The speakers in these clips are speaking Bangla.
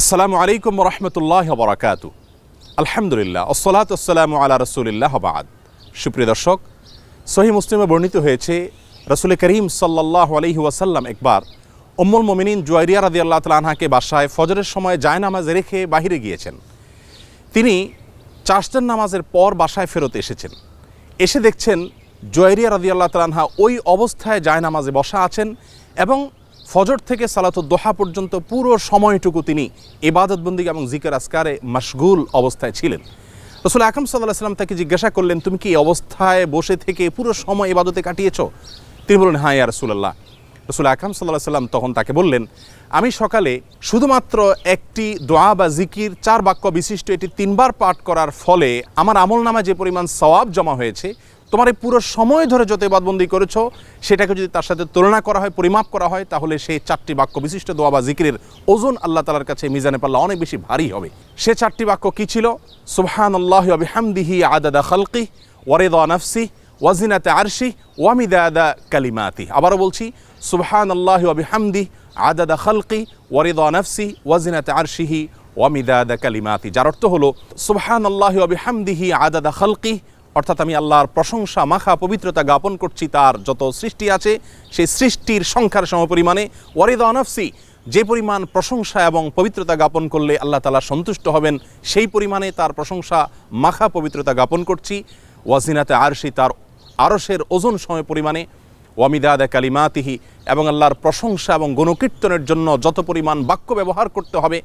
আসসালামু আলাইকুম রহমতুল্লাহ বরাকাত আলহামদুলিল্লাহ ওসলাত আসসালামু আলা রসুলিল্লাহ বাদ। সুপ্রিয় দর্শক সহি মুসলিমে বর্ণিত হয়েছে, রসুল করিম সাল্লাহ আলহি ওয়াসাল্লাম একবার উম্মুল মোমিনিন জুয়ারিয়া রাদি আল্লাহ তালাহাকে বাসায় ফজরের সময় জায় নামাজে রেখে বাহিরে গিয়েছেন। তিনি চাষতের নামাজের পর বাসায় ফেরত এসেছেন। এসে দেখছেন জয়রিয়া রাদি আল্লাহ তালাহা ওই অবস্থায় জায় নামাজে বসা আছেন এবং ফজর থেকে সালাতুদ দোহা পর্যন্ত পুরো সময়টুকু তিনি ইবাদতবন্দি এবং জিকের আসকারে মশগুল অবস্থায় ছিলেন। রসুল আকরম সাল্লাহ সাল্লাম তাকে জিজ্ঞাসা করলেন, তুমি কি অবস্থায় বসে থেকে পুরো সময় ইবাদতে কাটিয়েছ? তিনি বললেন হ্যাঁ ইয়া রসুল্লাহ রসুল আকরম সাল্লাহ সাল্লাম তখন তাকে বললেন, আমি সকালে শুধুমাত্র একটি দোয়া বা জিকির, চার বাক্য বিশিষ্ট এটি তিনবার পাঠ করার ফলে আমার আমল নামা যে পরিমাণ সওয়াব জমা হয়েছে তোমার এই পুরো সময় ধরে যত ইবাদবন্দি করেছ, সেটাকে যদি তার সাথে তুলনা করা হয়, পরিমাপ করা হয়, তাহলে সেই চারটি বাক্য, বিশিষ্ট দোয়া বা জিকিরের ওজন আল্লাহ তালার কাছে মিজানে পাল্লা অনেক বেশি ভারী হবে। সে চারটি বাক্য কী ছিল? সুবহান আল্লাহ হামদিহি আদাদা খালকি ওয়ারেদা নাফসি ওয়াজিনাতে আরশি ওয়ামিদাদা কালিমাতি। আবারও বলছি সুবহান আল্লাহ হামদি আদাদা খালকি ওয়ারিদা নাফসি ওয়াজিনাতে আরশিহি ওয়ামিদাদা কালিমাতি। যার অর্থ হলো সুবহান আল্লাহ হামদিহি আদাদা খালকি অর্থাৎ আমি আল্লাহর প্রশংসা, মাখা পবিত্রতা জ্ঞাপন করছি, তার যত সৃষ্টি আছে, সেই সৃষ্টির সংখ্যার সমপরিমাণে। ওয়ারিদা নাফসি, যে পরিমাণ প্রশংসা এবং পবিত্রতা জ্ঞাপন করলে আল্লাহ তালা সন্তুষ্ট হবেন, সেই পরিমাণে তার প্রশংসা, মাখা পবিত্রতা জ্ঞাপন করছি। ওয়াজিনাতে আরশি, তার আরসের ওজন সময় পরিমাণে ওয়ামিদাদা কালিমাতিহি, এবং আল্লাহর প্রশংসা এবং গণকীর্তনের জন্য যত পরিমাণ বাক্য ব্যবহার করতে হবে,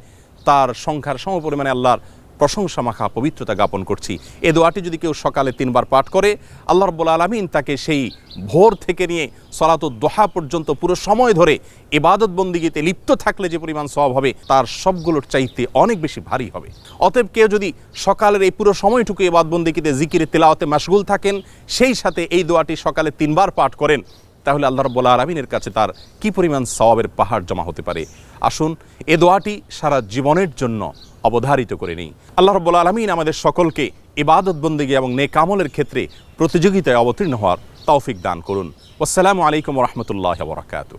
তার সংখ্যার সম পরিমাণে আল্লাহর প্রশংসা মাখা পবিত্রতা জ্ঞাপন করছি। এ দোয়াটি যদি কেউ সকালে তিনবার পাঠ করে, আল্লাহ রব্বুল আলমিন তাকে সেই ভোর থেকে নিয়ে সলাত দোহা পর্যন্ত পুরো সময় ধরে ইবাদত বন্দিগিতে লিপ্ত থাকলে যে পরিমাণ সব হবে, তার সবগুলোর চাইতে অনেক বেশি ভারী হবে। অতএব কেউ যদি সকালের এই পুরো সময়টুকু ইবাদ বন্দিগিতে জিকিরে তেলাওয়াতে মাসগুল থাকেন, সেই সাথে এই দোয়াটি সকালে তিনবার পাঠ করেন, তাহলে আল্লাহ রব্বুল আলমিনের কাছে তার কি পরিমাণ সওয়াবের পাহাড় জমা হতে পারে। আসুন, এ দোয়াটি সারা জীবনের জন্য অবধারিত করে নিই। আল্লাহ রব্বুল আলমিন আমাদের সকলকে ইবাদত, বন্দিগি এবং নেকামলের ক্ষেত্রে প্রতিযোগিতায় অবতীর্ণ হওয়ার তৌফিক দান করুন। আসসালামু আলাইকুম রহমতুল্লাহ বরাকাতু